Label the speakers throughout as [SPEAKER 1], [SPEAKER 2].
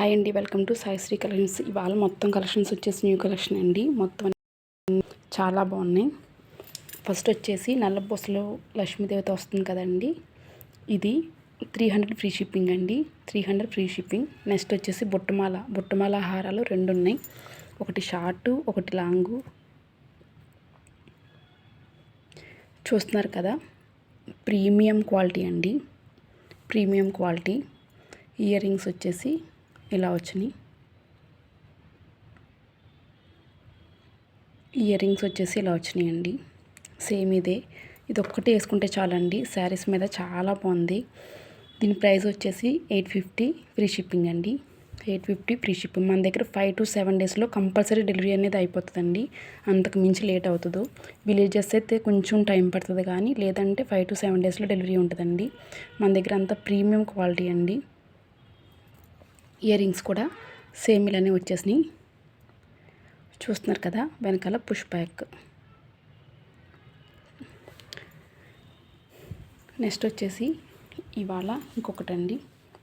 [SPEAKER 1] Hi అండి welcome to Sai Sri collections. ఇవాళ మొత్తం కలెక్షన్స్ వచ్చేసి న్యూ కలెక్షన్ అండి. మొత్తం చాలా బాగున్నాయి. ఫస్ట్ వచ్చేసి నల్లబొసలో లక్ష్మీదేవత వస్తుంది కదండి. ఇది త్రీ హండ్రెడ్ ఫ్రీ షిప్పింగ్ అండి. Three hundred free shipping. Next వచ్చేసి బుట్టమాల. బుట్టమాల హారాలు రెండు ఉన్నాయి. ఒకటి షార్టు ఒకటి లాంగు. చూస్తున్నారు కదా ప్రీమియం క్వాలిటీ అండి. Premium quality. ఇయర్ రింగ్స్ వచ్చేసి ఇలా వచ్చినాయి? ఇయర్ రింగ్స్ వచ్చేసి ఇలా వచ్చినాయండి? సేమ్ ఇదే. ఇది ఒక్కటి వేసుకుంటే చాలండి. శారీస్ మీద చాలా బాగుంది. దీని ప్రైస్ వచ్చేసి ఎయిట్ ఫిఫ్టీ ఫ్రీ షిప్పింగ్ అండి. Eight fifty free shipping. మన దగ్గర ఫైవ్ టు సెవెన్ డేస్లో కంపల్సరీ డెలివరీ అనేది అయిపోతుందండి. అంతకు మించి లేట్ అవుతుందో. విలేజెస్ అయితే కొంచెం టైం పడుతుంది కానీ లేదంటే ఫైవ్ టు సెవెన్ డేస్లో డెలివరీ ఉంటుందండి. మన దగ్గర అంతా ప్రీమియం క్వాలిటీ అండి. ఇయర్ రింగ్స్ కూడా సేమ్ ఇలానే వచ్చేసినాయి. చూస్తున్నారు కదా వెనకాల పుష్ బ్యాక్. నెక్స్ట్ వచ్చేసి ఇవాళ ఇంకొకటి అండి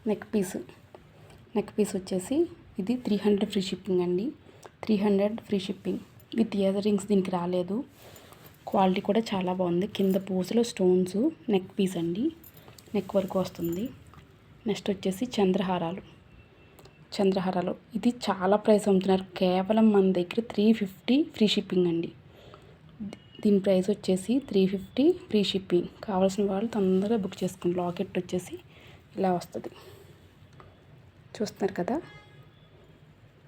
[SPEAKER 1] నెక్ పీస్. నెక్ పీస్ వచ్చేసి ఇది త్రీ హండ్రెడ్ ఫ్రీ షిప్పింగ్ అండి. Three hundred free shipping. With ear rings దీనికి రాలేదు. క్వాలిటీ కూడా చాలా బాగుంది. కింద పూసలు స్టోన్స్ నెక్ పీస్ అండి. నెక్ వరకు వస్తుంది. నెక్స్ట్ వచ్చేసి చంద్రహారాలు. చంద్రహారాలు. ఇది చాలా ప్రైస్ అమ్ముతున్నారు. కేవలం మన దగ్గర త్రీ ఫిఫ్టీ ఫ్రీ షిప్పింగ్ అండి. దీని ప్రైస్ వచ్చేసి త్రీ ఫిఫ్టీ ఫ్రీ షిప్పింగ్. కావాల్సిన వాళ్ళు తొందరగా బుక్ చేసుకోండి. లాకెట్ వచ్చేసి ఇలా వస్తుంది. చూస్తున్నారు కదా?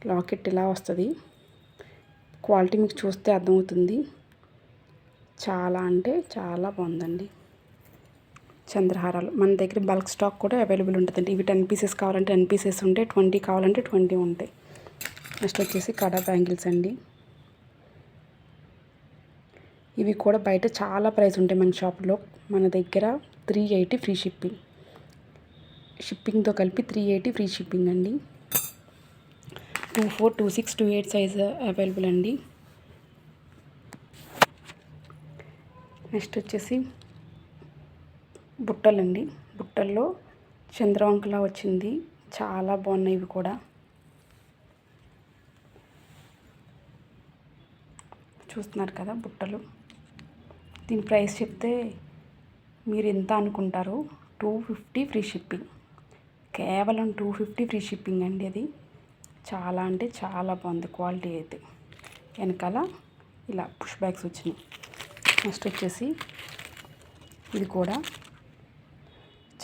[SPEAKER 1] లాకెట్ ఇలా వస్తుంది. క్వాలిటీ మీకు చూస్తే అర్థమవుతుంది. చాలా అంటే చాలా బాగుందండి. చంద్రహారాలు. మన దగ్గర బల్క్ స్టాక్ కూడా అవైలబుల్ ఉంటుందండి. ఇవి టెన్ పీసెస్ కావాలంటే టెన్ పీసెస్ ఉంటాయి. ట్వంటీ కావాలంటే ట్వంటీ ఉంటాయి. నెక్స్ట్ వచ్చేసి కడా బ్యాంగిల్స్ అండి. ఇవి కూడా బయట చాలా ప్రైస్ ఉంటాయి మన షాప్లో మన దగ్గర త్రీ ఎయిటీ ఫ్రీ షిప్పింగ్ షిప్పింగ్తో కలిపి త్రీ ఎయిటీ ఫ్రీ షిప్పింగ్ అండి. Two four two six two eight size available అండి. నెక్స్ట్ వచ్చేసి బుట్టలండి. బుట్టల్లో చంద్రవంకలా వచ్చింది. చాలా బాగున్నాయి ఇవి కూడా. చూస్తున్నారు కదా బుట్టలు. దీని ప్రైస్ చెప్తే మీరు ఎంత అనుకుంటారు? Two fifty free shipping. కేవలం టూ ఫిఫ్టీ ఫ్రీ షిప్పింగ్ అండి అది. చాలా అంటే చాలా బాగుంది క్వాలిటీ అయితే. వెనకాల ఇలా పుష్ బ్యాగ్స్ వచ్చినాయి. నెక్స్ట్ వచ్చేసి ఇది కూడా.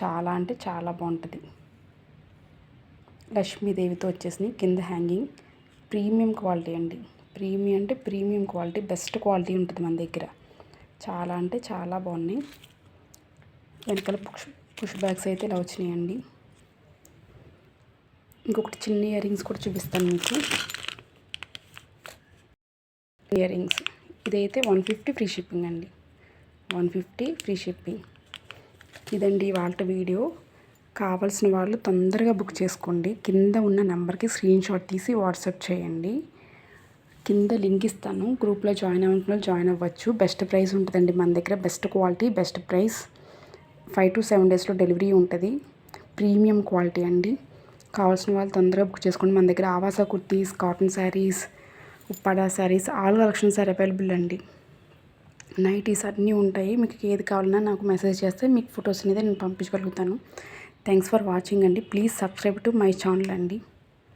[SPEAKER 1] చాలా అంటే చాలా బాగుంటుంది. లక్ష్మీదేవితో వచ్చేసి కింద హ్యాంగింగ్. ప్రీమియం క్వాలిటీ అండి. ప్రీమియం అంటే ప్రీమియం క్వాలిటీ బెస్ట్ క్వాలిటీ ఉంటుంది మన దగ్గర. చాలా అంటే చాలా బాగున్నాయి. వెనకాల పుష్ పుష్ బ్యాగ్స్ అయితే ఇలా వచ్చినాయండి. ఇంకొకటి చిన్న ఇయర్ రింగ్స్ కూడా చూపిస్తాను మీకు. ఇయర్ రింగ్స్ ఇదైతే వన్ ఫిఫ్టీ ఫ్రీ షిప్పింగ్ అండి. One fifty free shipping. ఇదండి వాళ్ళ వీడియో. కావాల్సిన వాళ్ళు తొందరగా బుక్ చేసుకోండి. కింద ఉన్న నెంబర్కి స్క్రీన్ షాట్ తీసి వాట్సాప్ చేయండి. కింద లింక్ ఇస్తాను. గ్రూప్లో జాయిన్ అవ్వకుండా జాయిన్ అవ్వచ్చు. బెస్ట్ ప్రైస్ ఉంటుందండి మన దగ్గర. Best quality best price. Five to seven డేస్లో డెలివరీ ఉంటుంది. ప్రీమియం క్వాలిటీ అండి. కావాల్సిన వాళ్ళు తొందరగా బుక్ చేసుకోండి. మన దగ్గర ఆవాస kurtis cotton saris Uppada saris all collections are available అండి. నైటీస్ అన్నీ ఉంటాయి. మీకు ఏది కావాలన్నా నాకు మెసేజ్ చేస్తే మీకు ఫొటోస్ అనేది నేను పంపించగలుగుతాను. థ్యాంక్స్ ఫర్ వాచింగ్ అండి. Please subscribe to my channel అండి.